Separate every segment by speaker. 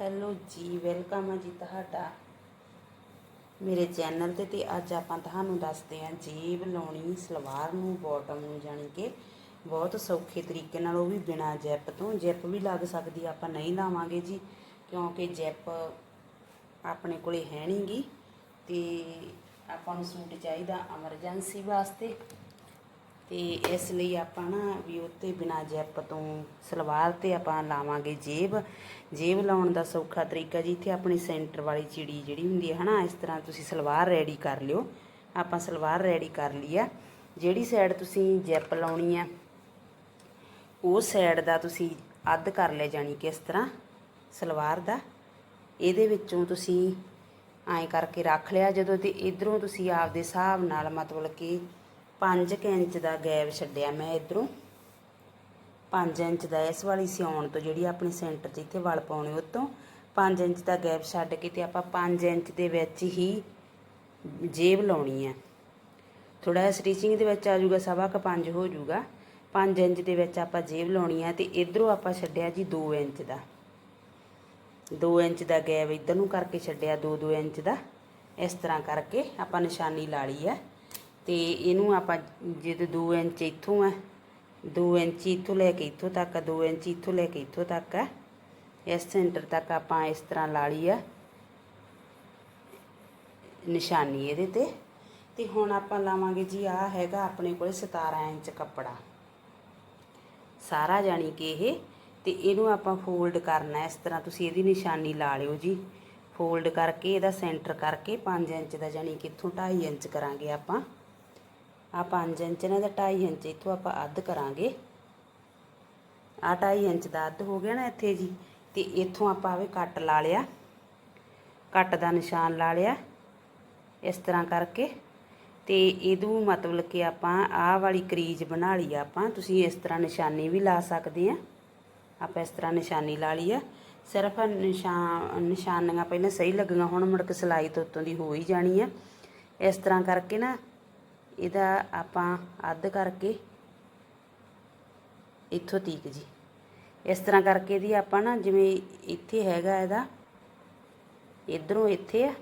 Speaker 1: Hello ਜੀ, welcome ਹੈ ਜੀ ਤੁਹਾਡਾ। ਮੇਰੇ ਚੈਨਲ ਤੇ ਤੇ ਅੱਜ ਆਪਾਂ ਤੁਹਾਨੂੰ ਦੱਸਦੇ ਹਾਂ, ਜੇਬ ਲਾਉਣੀ, ਸਲਵਾਰ ਨੂੰ ਬਾਟਮ ਨੂੰ ਜਾਣੀ ਕਿ ਬਹੁਤ ਸੌਖੇ ਤਰੀਕੇ ਨਾਲ ਉਹ ਵੀ ਬਿਨਾ ਜੈਪ ਤੋਂ। ਜੈਪ ਵੀ ਲੱਗ ਸਕਦੀ ਆਪਾਂ ਨਹੀਂ ਲਾਵਾਂਗੇ ਜੀ, ਕਿਉਂਕਿ ਜੈਪ ਆਪਣੇ ਕੋਲੇ ਹੈ ਨਹੀਂਗੀ ਤੇ ਆਪਾਂ ਨੂੰ ਸੂਟ ਚਾਹੀਦਾ ਐਮਰਜੈਂਸੀ ਵਾਸਤੇ। ਤੇ ਇਸ ਲਈ ਆਪਾਂ ਨਾ ਵੀ ਉੱਤੇ ਬਿਨਾ ਜੈਪ ਤੋਂ ਸਲਵਾਰ ਤੇ ਆਪਾਂ ਲਾਵਾਂਗੇ ਜੇਬ। ਜੇਬ ਲਾਉਣ ਦਾ ਸੌਖਾ ਤਰੀਕਾ ਜੀ ਇੱਥੇ ਆਪਣੀ ਸੈਂਟਰ ਵਾਲੀ ਚਿੜੀ ਜਿਹੜੀ ਹੁੰਦੀ ਹੈ ਹਨਾ, ਇਸ ਤਰ੍ਹਾਂ ਤੁਸੀਂ ਸਲਵਾਰ ਰੈਡੀ ਕਰ ਲਿਓ। ਆਪਾਂ ਸਲਵਾਰ ਰੈਡੀ ਕਰ ਲਈ ਆ। ਜਿਹੜੀ ਸਾਈਡ ਤੁਸੀਂ ਜੈਪ ਲਾਉਣੀ ਆ, ਉਹ ਸਾਈਡ ਦਾ ਤੁਸੀਂ ਅੱਧ ਕਰ ਲਿਆ ਜਾਣੀ ਕਿ ਇਸ ਤਰ੍ਹਾਂ ਸਲਵਾਰ ਦਾ। ਇਹਦੇ ਵਿੱਚੋਂ ਤੁਸੀਂ ਐਂ ਕਰਕੇ ਰੱਖ ਲਿਆ ਜਦੋਂ ਤੇ ਇਧਰੋਂ ਤੁਸੀਂ ਆਪਦੇ ਹਿਸਾਬ ਨਾਲ ਮਤਲਬ ਕਿ 5 ਇੰਚ ਦਾ ਗੈਪ ਛੱਡਿਆ ਮੈਂ ਇਧਰੋਂ। 5 ਇੰਚ ਦਾ ਇਸ ਵਾਲੀ ਸਿਉਣ ਤੋਂ ਜਿਹੜੀ ਆਪਣੀ ਸੈਂਟਰ 'ਚ ਇੱਥੇ ਵਲ ਪਾਉਣੇ ਉਤੋਂ 5 ਇੰਚ ਦਾ ਗੈਪ ਛੱਡ ਕੇ ਤੇ ਆਪਾਂ 5 ਇੰਚ ਦੇ ਵਿੱਚ ਹੀ ਜੇਬ ਲਾਉਣੀ ਹੈ। ਥੋੜਾ ਜਿਹਾ ਸਟਿਚਿੰਗ ਦੇ ਵਿੱਚ ਆ ਜਾਊਗਾ, ਸਵਾ ਕ 5 ਹੋ ਜਾਊਗਾ। 5 ਇੰਚ ਦੇ ਵਿੱਚ ਆਪਾਂ ਜੇਬ ਲਾਉਣੀ ਹੈ ਤੇ ਇਧਰੋਂ ਆਪਾਂ ਛੱਡਿਆ ਜੀ 2 ਇੰਚ ਦਾ। 2 ਇੰਚ ਦਾ ਗੈਪ ਇਧਰ ਨੂੰ ਕਰਕੇ ਛੱਡਿਆ 2-2 ਇੰਚ ਦਾ। ਇਸ ਤਰ੍ਹਾਂ ਕਰਕੇ ਆਪਾਂ ਨਿਸ਼ਾਨੀ ਲਾ ਲਈ ਹੈ। ਤੇ ਇਹਨੂੰ ਆਪਾਂ ਜਦੋਂ 2 ਇੰਚ ਇੱਥੋਂ ਹੈ 2 ਇੰਚ ਇੱਥੋਂ ਲੈ ਕੇ ਇੱਥੋਂ ਤੱਕ 2 ਇੰਚ ਇੱਥੋਂ ਲੈ ਕੇ ਇੱਥੋਂ ਤੱਕ ਹੈ ਇਸ ਸੈਂਟਰ ਤੱਕ ਆਪਾਂ ਇਸ ਤਰ੍ਹਾਂ ਲਾ ਲਈ ਆ, ਨਿਸ਼ਾਨੀ ਇਹਦੇ ਤੇ। ਤੇ ਹੁਣ ਆਪਾਂ ਲਾਵਾਂਗੇ ਜੀ ਆ ਹੈਗਾ ਆਪਣੇ ਕੋਲੇ 17 ਇੰਚ ਕੱਪੜਾ। ਸਾਰਾ ਜਾਣੀ ਕਿ ਇਹ, ਤੇ ਇਹਨੂੰ ਆਪਾਂ ਫੋਲਡ ਕਰਨਾ ਇਸ ਤਰ੍ਹਾਂ ਤੁਸੀਂ ਇਹਦੀ ਨਿਸ਼ਾਨੀ ਲਾ ਲਿਓ ਜੀ। ਫੋਲਡ ਕਰਕੇ ਇਹਦਾ ਸੈਂਟਰ ਕਰਕੇ 5 ਇੰਚ ਦਾ ਜਾਣੀ ਕਿ ਇੱਥੋਂ 2.5 ਇੰਚ ਕਰਾਂਗੇ ਆਪਾਂ। ਆ 5 ਇੰਚ ਨਾ ਦਾ 2.5 ਇੰਚ ਇੱਥੋਂ ਆਪਾਂ ਅੱਧ ਕਰਾਂਗੇ। ਆ 2.5 ਇੰਚ ਦਾ ਅੱਧ ਹੋ ਗਿਆ ਨਾ ਇੱਥੇ ਜੀ, ਤੇ ਇੱਥੋਂ ਆਪਾਂ ਆਵੇ ਕੱਟ ਲਾ ਲਿਆ। ਕੱਟ ਦਾ ਨਿਸ਼ਾਨ ਲਾ ਲਿਆ ਇਸ ਤਰ੍ਹਾਂ ਕਰਕੇ। ਤੇ ਇਹਦੂ ਮਤਲਬ ਕਿ ਆਪਾਂ ਆਹ ਵਾਲੀ ਕਰੀਜ ਬਣਾ ਲਈ ਆਪਾਂ, ਤੁਸੀਂ ਇਸ ਤਰ੍ਹਾਂ ਨਿਸ਼ਾਨੀ ਵੀ ਲਾ ਸਕਦੇ ਆ। ਆਪਾਂ ਇਸ ਤਰ੍ਹਾਂ ਨਿਸ਼ਾਨੀ ਲਾ ਲਈ ਆ। ਸਿਰਫ ਨਿਸ਼ਾਨ ਨਿਸ਼ਾਨੀਆਂ ਪਹਿਲਾਂ ਸਹੀ ਲੱਗੀਆਂ ਹੁਣ, ਮੁੜ ਕੇ ਸਲਾਈ ਤੋਂ ਉੱਤੋਂ ਦੀ ਹੋ ਹੀ ਜਾਣੀ ਆ। ਇਸ ਤਰ੍ਹਾਂ ਕਰਕੇ ਨਾ ਇਹਦਾ ਆਪਾਂ ਅੱਧ ਕਰਕੇ ਇੱਥੋਂ ਤੀਕ ਜੀ। ਇਸ ਤਰ੍ਹਾਂ ਕਰਕੇ ਇਹਦੀ ਆਪਾਂ ਨਾ ਜਿਵੇਂ ਇੱਥੇ ਹੈਗਾ ਇਹਦਾ, ਇਧਰੋਂ ਇੱਥੇ ਆ,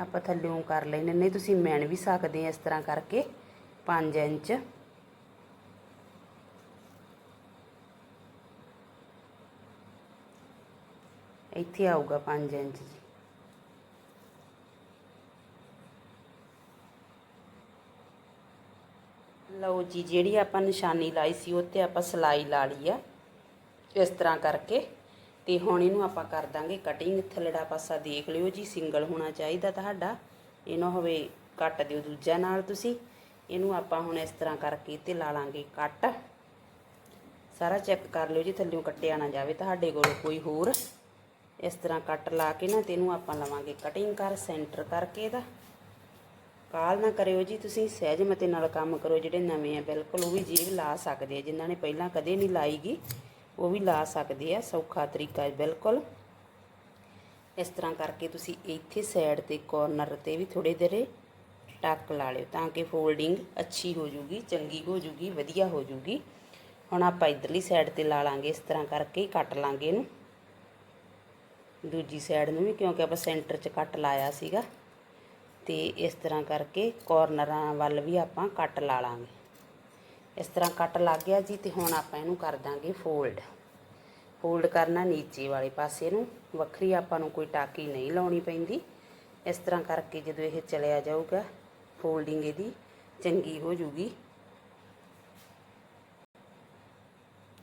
Speaker 1: ਆਪਾਂ ਥੱਲਿਓਂ ਕਰ ਲੈਣੇ ਨਹੀਂ, ਤੁਸੀਂ ਮੈਨ ਵੀ ਸਕਦੇ ਆ ਇਸ ਤਰ੍ਹਾਂ ਕਰਕੇ 5 ਇੰਚ। ਇੱਥੇ ਆਊਗਾ 5 ਇੰਚ ਜੀ। ਲਓ ਜੀ, ਜਿਹੜੀ ਆਪਾਂ ਨਿਸ਼ਾਨੀ ਲਾਈ ਸੀ, ਉਹ ਤੇ ਆਪਾਂ ਸਲਾਈ ਲਾ ਲਈ ਆ। ਇਸ ਤਰ੍ਹਾਂ ਕਰਕੇ। ਤੇ ਹੁਣ ਇਹਨੂੰ ਆਪਾਂ ਕਰ ਦਾਂਗੇ ਕਟਿੰਗ ਥੱਲੜਾ ਪਾਸਾ ਦੇਖ ਲਿਓ ਜੀ, ਸਿੰਗਲ ਹੋਣਾ ਚਾਹੀਦਾ ਤੁਹਾਡਾ। ਇਹਨੂੰ ਹੋਵੇ ਕੱਟ ਦਿਓ ਦੂਜਾ ਨਾਲ ਤੁਸੀਂ। ਇਹਨੂੰ ਆਪਾਂ ਹੁਣ ਇਸ ਤਰ੍ਹਾਂ ਕਰਕੇ ਤੇ ਲਾ ਲਾਂਗੇ ਕੱਟ। ਸਾਰਾ ਚੈੱਕ ਕਰ ਲਿਓ ਜੀ, ਥੱਲਿਓਂ ਕੱਟਿਆ ਨਾ ਜਾਵੇ ਤੁਹਾਡੇ ਕੋਲ ਕੋਈ ਹੋਰ। ਇਸ ਤਰ੍ਹਾਂ ਕੱਟ ਲਾ ਕੇ ਨਾ ਤੇ ਇਹਨੂੰ ਆਪਾਂ ਲਵਾਂਗੇ ਕਟਿੰਗ ਕਰ ਸੈਂਟਰ ਕਰਕੇ ਇਹਦਾ। ਕਾਲ ਨਾ ਕਰਿਓ ਜੀ, ਤੁਸੀਂ ਸਹਿਜ ਮਤੇ ਨਾਲ ਕੰਮ ਕਰੋ, ਜਿਹੜੇ ਨਵੇਂ ਆ, ਬਿਲਕੁਲ ਉਹ ਵੀ ਜੀਵ ਲਾ ਸਕਦੇ ਆ, ਜਿਨ੍ਹਾਂ ਨੇ ਪਹਿਲਾਂ ਕਦੇ ਨਹੀਂ ਲਾਈਗੀ, ਉਹ ਵੀ ਲਾ ਸਕਦੇ ਆ, ਸੌਖਾ ਤਰੀਕਾ ਹੈ, ਬਿਲਕੁਲ। ਇਸ ਤਰ੍ਹਾਂ ਕਰਕੇ ਤੁਸੀਂ ਇੱਥੇ ਸਾਈਡ ਤੇ ਕੋਰਨਰ ਤੇ ਵੀ ਥੋੜੇ ਦੇਰੇ ਟੱਕ ਲਾ ਲਿਓ, ਤਾਂ ਕਿ ਫੋਲਡਿੰਗ ਅੱਛੀ ਹੋ ਜੂਗੀ ਚੰਗੀ ਹੋ ਜੂਗੀ ਵਧੀਆ ਹੋ ਜੂਗੀ ਹੁਣ ਆਪਾਂ ਇਧਰਲੀ ਸਾਈਡ ਤੇ ਲਾ ਲਾਂਗੇ, ਇਸ ਤਰ੍ਹਾਂ ਕਰਕੇ ਹੀ ਕੱਟ ਲਾਂਗੇ ਇਹਨੂੰ। ਦੂਜੀ ਸਾਈਡ ਨੂੰ ਵੀ, ਕਿਉਂਕਿ ਆਪਾਂ ਸੈਂਟਰ 'ਚ ਕੱਟ ਲਾਇਆ ਸੀਗਾ। ਤੇ ਇਸ ਤਰ੍ਹਾਂ ਕਰਕੇ ਕੋਰਨਰਾਂ ਵੱਲ ਵੀ ਆਪਾਂ ਕੱਟ ਲਾ ਲਾਂਗੇ। ਇਸ ਤਰ੍ਹਾਂ ਕੱਟ ਲੱਗ ਗਿਆ ਜੀ ਤੇ ਹੁਣ ਆਪਾਂ ਇਹਨੂੰ ਕਰ ਦਾਂਗੇ ਫੋਲਡ ਫੋਲਡ ਕਰਨਾ ਨੀਚੇ ਵਾਲੇ ਪਾਸੇ ਨੂੰ। ਵੱਖਰੀ ਆਪਾਂ ਨੂੰ ਕੋਈ ਟਾਕੀ ਨਹੀਂ ਲਾਉਣੀ ਪੈਂਦੀ। ਇਸ ਤਰ੍ਹਾਂ ਕਰਕੇ ਜਦੋਂ ਇਹ ਚਲਿਆ ਜਾਊਗਾ ਫੋਲਡਿੰਗ ਇਹਦੀ ਚੰਗੀ ਹੋ ਜੂਗੀ।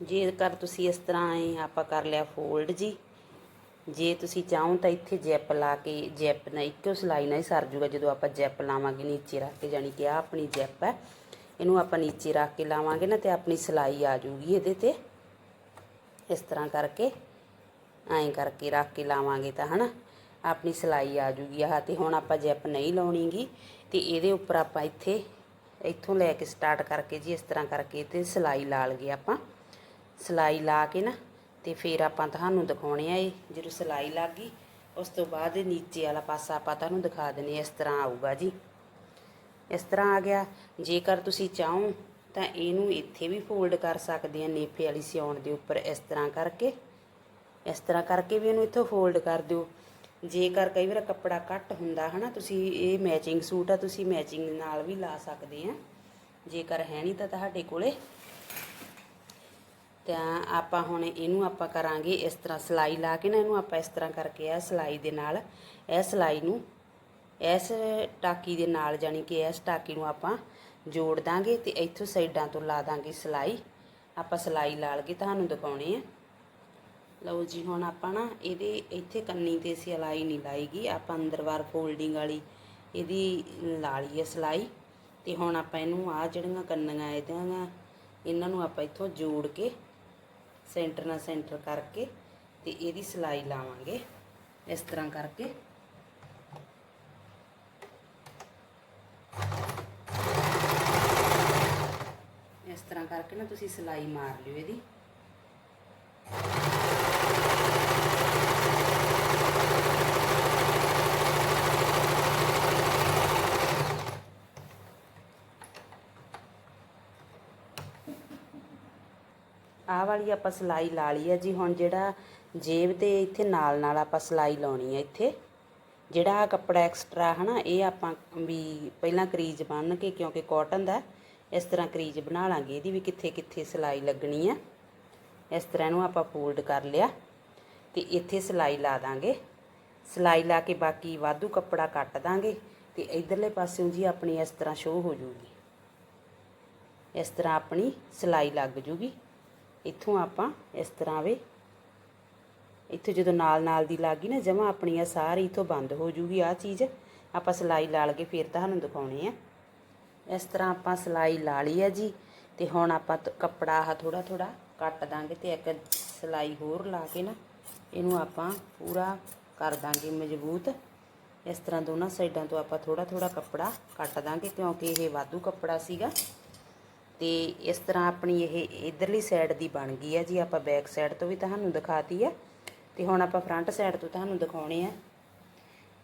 Speaker 1: ਜੇਕਰ ਤੁਸੀਂ ਇਸ ਤਰ੍ਹਾਂ ਆਪਾਂ ਕਰ ਲਿਆ ਫੋਲਡ ਜੀ। ਜੇ ਤੁਸੀਂ ਚਾਹੋ ਤਾਂ ਇੱਥੇ ਜੈਪ ਲਾ ਕੇ, ਜੈਪ ਨਾਲ ਇੱਕੋ ਸਿਲਾਈ ਨਾਲ ਹੀ ਸਰ ਜੂਗਾ, ਜਦੋਂ ਆਪਾਂ ਜੈਪ ਲਾਵਾਂਗੇ ਨੀਚੇ ਰੱਖ ਕੇ, ਜਾਣੀ ਕਿ ਆ ਆਪਣੀ ਜੈਪ ਹੈ, ਇਹਨੂੰ ਆਪਾਂ ਨੀਚੇ ਰੱਖ ਕੇ ਲਾਵਾਂਗੇ ਨਾ ਤੇ ਆਪਣੀ ਸਿਲਾਈ ਆ ਜੂਗੀ ਇਹਦੇ ਤੇ। ਇਸ ਤਰ੍ਹਾਂ ਕਰਕੇ, ਐਂ ਕਰਕੇ ਰੱਖ ਕੇ ਲਾਵਾਂਗੇ ਤਾਂ, ਹਨਾ? ਆਪਣੀ ਸਿਲਾਈ ਆ ਜੂਗੀ ਆਹ ਤੇ ਹੁਣ ਆਪਾਂ ਜੈਪ ਨਹੀਂ ਲਾਉਣੀਗੀ ਤੇ ਇਹਦੇ ਉੱਪਰ ਆਪਾਂ ਇੱਥੇ, ਇੱਥੋਂ ਲੈ ਕੇ ਸਟਾਰਟ ਕਰਕੇ ਜੀ, ਇਸ ਤਰ੍ਹਾਂ ਕਰਕੇ ਤੇ ਸਿਲਾਈ ਲਾ ਲਈਏ ਆਪਾਂ। ਸਿਲਾਈ ਲਾ ਕੇ ਨਾ ਤੇ ਫਿਰ ਆਪਾਂ ਤੁਹਾਨੂੰ ਦਿਖਾਉਣੇ ਆ ਇਹ ਜਦੋਂ ਸਿਲਾਈ ਲੱਗ ਗਈ। ਉਸ ਤੋਂ ਬਾਅਦ ਨੀਚੇ ਵਾਲਾ ਪਾਸਾ ਆਪਾਂ ਤੁਹਾਨੂੰ ਦਿਖਾ ਦਿੰਨੇ ਇਸ ਤਰ੍ਹਾਂ ਆਊਗਾ ਜੀ। ਇਸ ਤਰ੍ਹਾਂ ਆ ਗਿਆ। ਜੇਕਰ ਤੁਸੀਂ ਚਾਹੋ ਤਾਂ ਇਹਨੂੰ ਇੱਥੇ ਵੀ ਫੋਲਡ ਕਰ ਸਕਦੇ ਆ ਨੇਫੇ ਵਾਲੀ ਸਿਉਣ ਦੇ ਉੱਪਰ ਇਸ ਤਰ੍ਹਾਂ ਕਰਕੇ। ਇਸ ਤਰ੍ਹਾਂ ਕਰਕੇ ਵੀ ਇਹਨੂੰ ਇੱਥੋਂ ਫੋਲਡ ਕਰ ਦਿਓ। ਜੇਕਰ ਕਈ ਵਾਰ ਕੱਪੜਾ ਘੱਟ ਹੁੰਦਾ ਹਨਾ, ਤੁਸੀਂ ਇਹ ਮੈਚਿੰਗ ਸੂਟ ਆ, ਤੁਸੀਂ ਮੈਚਿੰਗ ਨਾਲ ਵੀ ਲਾ ਸਕਦੇ ਆ। ਜੇਕਰ ਹੈ ਨਹੀਂ ਤਾਂ ਤੁਹਾਡੇ ਕੋਲੇ ਤਾਂ ਆਪਾਂ ਹੁਣ ਇਹਨੂੰ ਆਪਾਂ ਕਰਾਂਗੇ ਇਸ ਤਰ੍ਹਾਂ ਸਲਾਈ ਲਾ ਕੇ ਨਾ, ਇਹਨੂੰ ਆਪਾਂ ਇਸ ਤਰ੍ਹਾਂ ਕਰਕੇ ਇਹ ਸਲਾਈ ਦੇ ਨਾਲ। ਇਹ ਸਲਾਈ ਨੂੰ ਇਸ ਟਾਕੀ ਦੇ ਨਾਲ ਜਾਨੀ ਕਿ ਇਸ ਟਾਕੀ ਨੂੰ ਆਪਾਂ ਜੋੜ ਦਾਂਗੇ ਤੇ ਇੱਥੋਂ ਸਾਈਡਾਂ ਤੋਂ ਲਾ ਦਾਂਗੇ ਸਲਾਈ। ਆਪਾਂ ਸਲਾਈ ਲਾ ਕੇ ਤੁਹਾਨੂੰ ਦਿਖਾਉਣੇ ਆ। ਲਓ ਜੀ, ਹੁਣ ਆਪਾਂ ਨਾ ਇਹਦੇ ਇੱਥੇ ਕੰਨੀ ਤੇ ਸਲਾਈ ਨਹੀਂ ਲਾਈਗੀ। ਆਪਾਂ ਅੰਦਰ ਵਾਰ ਫੋਲਡਿੰਗ ਵਾਲੀ ਇਹਦੀ ਲਾ ਲਈ ਹੈ ਸਲਾਈ। ਤੇ ਹੁਣ ਆਪਾਂ ਇਹਨੂੰ ਆ ਜਿਹੜੀਆਂ ਕੰਨੀਆਂ, ਇਹਦੀਆਂ, ਇਹਨਾਂ ਨੂੰ ਆਪਾਂ ਇੱਥੋਂ ਜੋੜ ਕੇ ਸੈਂਟਰ ਨਾਲ ਸੈਂਟਰ ਕਰਕੇ ਤੇ ਇਹਦੀ ਸਲਾਈ ਲਾਵਾਂਗੇ ਇਸ ਤਰ੍ਹਾਂ ਕਰਕੇ। ਇਸ ਤਰ੍ਹਾਂ ਕਰਕੇ ਨਾ ਤੁਸੀਂ ਸਲਾਈ ਮਾਰ ਲਿਓ ਇਹਦੀ। ਆਹ ਵਾਲੀ ਆਪਾਂ ਸਲਾਈ ਲਾ ਲਈ ਹੈ ਜੀ। ਹੁਣ ਜਿਹੜਾ ਜੇਬ ਦੇ ਇੱਥੇ ਨਾਲ ਨਾਲ ਆਪਾਂ ਸਲਾਈ ਲਾਉਣੀ ਹੈ ਇੱਥੇ। ਜਿਹੜਾ ਆਹ ਕੱਪੜਾ ਐਕਸਟਰਾ ਹਨਾ, ਇਹ ਆਪਾਂ ਵੀ ਪਹਿਲਾਂ ਕਰੀਜ਼ ਬੰਨ ਕੇ, ਕਿਉਂਕਿ ਕਾਟਨ ਦਾ, ਇਸ ਤਰ੍ਹਾਂ ਕਰੀਜ਼ ਬਣਾ ਲਾਂਗੇ। ਇਹਦੀ ਵੀ ਕਿੱਥੇ ਕਿੱਥੇ ਸਲਾਈ ਲੱਗਣੀ ਆ। ਇਸ ਤਰ੍ਹਾਂ ਇਹਨੂੰ ਆਪਾਂ ਫੋਲਡ ਕਰ ਲਿਆ ਤੇ ਇੱਥੇ ਸਲਾਈ ਲਾ ਦਾਂਗੇ। ਸਲਾਈ ਲਾ ਕੇ ਬਾਕੀ ਵਾਧੂ ਕੱਪੜਾ ਕੱਟ ਦਾਂਗੇ ਤੇ ਇਧਰਲੇ ਪਾਸਿਓਂ ਜੀ ਆਪਣੀ ਇਸ ਤਰ੍ਹਾਂ ਸ਼ੋ ਹੋ ਜੂਗੀ। ਇਸ ਤਰ੍ਹਾਂ ਆਪਣੀ ਸਲਾਈ ਲੱਗ ਜੂਗੀ। ਇੱਥੋਂ ਆਪਾਂ ਇਸ ਤਰ੍ਹਾਂ ਵੇ। ਇੱਥੇ ਜਦੋਂ ਨਾਲ ਨਾਲ ਦੀ ਲੱਗ ਗਈ ਨਾ, ਜਮਾ ਆਪਣੀ ਆ ਸਾਰੀ ਇਥੋਂ ਬੰਦ ਹੋ ਜੂਗੀ ਆ ਚੀਜ਼। ਆਪਾਂ ਸਲਾਈ ਲਾ ਕੇ ਫਿਰ ਤੁਹਾਨੂੰ ਦਿਖਾਉਣੀ ਆ। ਇਸ ਤਰ੍ਹਾਂ ਆਪਾਂ ਸਲਾਈ ਲਾ ਲਈ ਆ ਜੀ, ਤੇ ਹੁਣ ਆਪਾਂ ਕੱਪੜਾ ਆ ਥੋੜਾ ਥੋੜਾ ਕੱਟ ਦਾਂਗੇ ਤੇ ਇੱਕ ਸਲਾਈ ਹੋਰ ਲਾ ਕੇ ਨਾ, ਇਹਨੂੰ ਆਪਾਂ ਪੂਰਾ ਕਰ ਦਾਂਗੇ ਮਜ਼ਬੂਤ। ਇਸ ਤਰ੍ਹਾਂ ਦੋਨਾਂ ਸਾਈਡਾਂ ਤੋਂ ਆਪਾਂ ਥੋੜਾ ਥੋੜਾ ਕੱਪੜਾ ਕੱਟ ਦਾਂਗੇ, ਕਿਉਂਕਿ ਇਹ ਵਾਧੂ ਕੱਪੜਾ ਸੀਗਾ। ਤੇ ਇਸ ਤਰ੍ਹਾਂ ਆਪਣੀ ਇਹ ਇਧਰਲੀ ਸਾਈਡ ਦੀ ਬਣ ਗਈ ਹੈ ਜੀ, ਆਪਾਂ ਬੈਕ ਸਾਈਡ ਤੋਂ ਵੀ ਤੁਹਾਨੂੰ ਦਿਖਾਤੀ ਹੈ ਤੇ ਹੁਣ ਆਪਾਂ ਫਰੰਟ ਸਾਈਡ ਤੋਂ ਤੁਹਾਨੂੰ ਦਿਖਾਉਣੇ ਆ।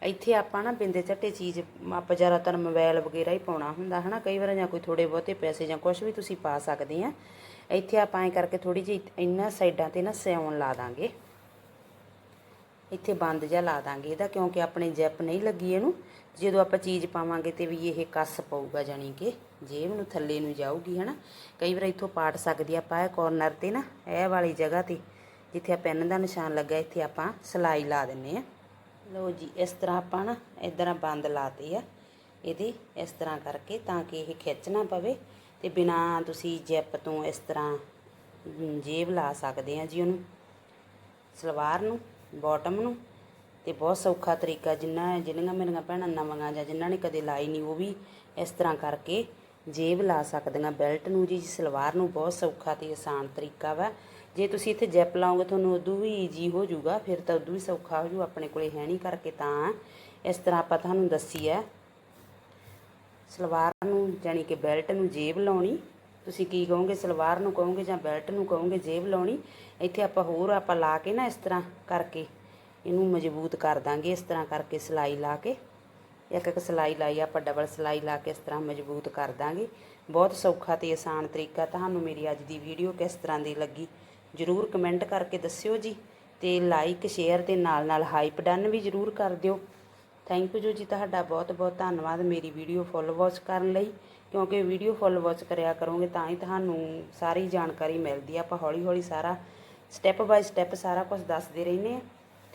Speaker 1: ਇੱਥੇ ਆਪਾਂ ਨਾ ਬਿੰਦੇ ਝੱਟੇ ਚੀਜ਼, ਆਪਾਂ ਜ਼ਿਆਦਾਤਰ ਮੋਬਾਈਲ ਵਗੈਰਾ ਹੀ ਪਾਉਣਾ ਹੁੰਦਾ, ਹਨਾ? ਕਈ ਵਾਰ ਜਾਂ ਕੋਈ ਥੋੜੇ ਬਹੁਤੇ ਪੈਸੇ ਜਾਂ ਕੁਝ ਵੀ ਤੁਸੀਂ ਪਾ ਸਕਦੇ ਆ। ਇੱਥੇ ਆਪਾਂ ਐ ਕਰਕੇ ਥੋੜੀ ਜਿਹੀ ਇਹਨਾਂ ਸਾਈਡਾਂ ਤੇ ਨਾ ਸਿਉਣ ਲਾ ਦਾਂਗੇ। ਇੱਥੇ ਬੰਦ ਜਿਹਾ ਲਾ ਦਾਂਗੇ ਇਹਦਾ, ਕਿਉਂਕਿ ਆਪਣੇ ਜੈਪ ਨਹੀਂ ਲੱਗੀ ਇਹਨੂੰ। ਜਦੋਂ ਆਪਾਂ ਚੀਜ਼ ਪਾਵਾਂਗੇ ਤੇ ਵੀ ਇਹ ਕੱਸ ਪਊਗਾ ਜਾਨੀ ਕਿ, ਜੇਬ ਨੂੰ ਥੱਲੇ ਨੂੰ ਜਾਊਗੀ, ਹਨਾ? ਕਈ ਵਾਰ ਇੱਥੋਂ ਪਾਟ ਸਕਦੀ ਆਪਾਂ ਇਹ ਕੋਰਨਰ ਤੇ ਨਾ, ਇਹ ਵਾਲੀ ਜਗ੍ਹਾ ਤੇ, ਜਿੱਥੇ ਆ ਪੈਨ ਦਾ ਨਿਸ਼ਾਨ ਲੱਗਾ, ਇੱਥੇ ਆਪਾਂ ਸਲਾਈ ਲਾ ਦਿੰਨੇ ਆ। ਲਓ ਜੀ, ਇਸ ਤਰ੍ਹਾਂ ਆਪਾਂ ਨਾ ਇਦਾਂ ਬੰਦ ਲਾਤੇ ਆ, ਇਹਦੇ ਇਸ ਤਰ੍ਹਾਂ ਕਰਕੇ ਤਾਂ ਕਿ ਇਹ ਖਿੱਚ ਨਾ ਪਵੇ ਤੇ ਬਿਨਾ ਤੁਸੀਂ ਜੈਪ ਤੋਂ ਇਸ ਤਰ੍ਹਾਂ ਜੇਬ ਲਾ ਸਕਦੇ ਆ ਜੀ ਉਹਨੂੰ। ਸਲਵਾਰ ਨੂੰ ਬਾਟਮ ਨੂੰ ਤੇ ਬਹੁਤ ਸੌਖਾ ਤਰੀਕਾ ਜਿੰਨਾ ਜਿਹੜੀਆਂ ਮੇਰੀਆਂ ਭੈਣਾਂ ਨਵੀਆਂ ਜਾਂ ਜਿਨ੍ਹਾਂ ਨੇ ਕਦੇ ਲਾਈ ਨਹੀਂ, ਉਹ ਵੀ ਇਸ ਤਰ੍ਹਾਂ ਕਰਕੇ ਜੇਬ ਲਾ ਸਕਦੀਆਂ। ਬੈਲਟ ਨੂੰ ਜੀ, ਸਲਵਾਰ ਨੂੰ ਬਹੁਤ ਸੌਖਾ ਤੇ ਆਸਾਨ ਤਰੀਕਾ ਵਾ। ਜੇ ਤੁਸੀਂ ਇੱਥੇ ਜੈਪ ਲਾਓਗੇ, ਤੁਹਾਨੂੰ ਉਦੋਂ ਵੀ ਈਜੀ ਹੋ ਜਾਊਗਾ, ਫਿਰ ਤਾਂ ਉਦੋਂ ਵੀ ਸੌਖਾ ਹੋ ਜੂ ਆਪਣੇ ਕੋਲੇ ਹੈ ਨਹੀਂ ਕਰਕੇ ਤਾਂ। ਇਸ ਤਰ੍ਹਾਂ ਆਪਾਂ ਤੁਹਾਨੂੰ ਦੱਸੀ ਹੈ ਸਲਵਾਰ ਨੂੰ ਜਾਨੀ ਕਿ ਬੈਲਟ ਨੂੰ ਜੇਬ ਲਾਉਣੀ। ਤੁਸੀਂ ਕੀ ਕਹੋਗੇ, ਸਲਵਾਰ ਨੂੰ ਕਹੋਗੇ ਜਾਂ ਬੈਲਟ ਨੂੰ ਕਹੋਗੇ ਜੇਬ ਲਾਉਣੀ? ਇੱਥੇ ਆਪਾਂ ਹੋਰ ਆਪਾਂ ਲਾ ਕੇ ਨਾ ਇਸ ਤਰ੍ਹਾਂ ਕਰਕੇ ਇਹਨੂੰ ਮਜ਼ਬੂਤ ਕਰ ਦਾਂਗੇ, ਇਸ ਤਰ੍ਹਾਂ ਕਰਕੇ ਸਲਾਈ ਲਾ ਕੇ, ਇੱਕ ਇੱਕ ਸਲਾਈ ਲਾਈ, ਆਪਾਂ ਡਬਲ ਸਲਾਈ ਲਾ ਕੇ ਇਸ ਤਰ੍ਹਾਂ ਮਜ਼ਬੂਤ ਕਰ ਦਾਂਗੇ। ਬਹੁਤ ਸੌਖਾ ਤੇ ਆਸਾਨ ਤਰੀਕਾ ਤੁਹਾਨੂੰ ਮੇਰੀ ਅੱਜ ਦੀ ਵੀਡੀਓ ਕਿਸ ਤਰ੍ਹਾਂ ਦੀ ਲੱਗੀ, ਜਰੂਰ ਕਮੈਂਟ ਕਰਕੇ ਦੱਸਿਓ ਜੀ ਤੇ ਲਾਈਕ ਸ਼ੇਅਰ ਤੇ ਨਾਲ ਨਾਲ ਹਾਈਪ ਡਨ ਵੀ ਜਰੂਰ ਕਰ ਦਿਓ। ਥੈਂਕ ਯੂ ਜੀ, ਤੁਹਾਡਾ ਬਹੁਤ ਬਹੁਤ ਧੰਨਵਾਦ ਮੇਰੀ ਵੀਡੀਓ ਫੁੱਲ ਵਾਚ ਕਰਨ ਲਈ। ਕਿਉਂਕਿ ਵੀਡੀਓ ਫੁੱਲ ਵਾਚ ਕਰਿਆ ਕਰੋਗੇ ਤਾਂ ਹੀ ਤੁਹਾਨੂੰ ਸਾਰੀ ਜਾਣਕਾਰੀ ਮਿਲਦੀ ਆ। ਆਪਾਂ ਹੌਲੀ ਹੌਲੀ ਸਾਰਾ ਸਟੈਪ ਬਾਈ ਸਟੈਪ ਸਾਰਾ ਕੁਝ ਦੱਸਦੇ ਰਹਿੰਦੇ ਆ।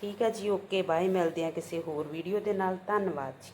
Speaker 1: ਠੀਕ ਹੈ ਜੀ ਓਕੇ ਬਾਏ ਮਿਲਦੇ ਆ ਕਿਸੇ ਹੋਰ ਵੀਡੀਓ ਦੇ ਨਾਲ ਧੰਨਵਾਦ ਜੀ।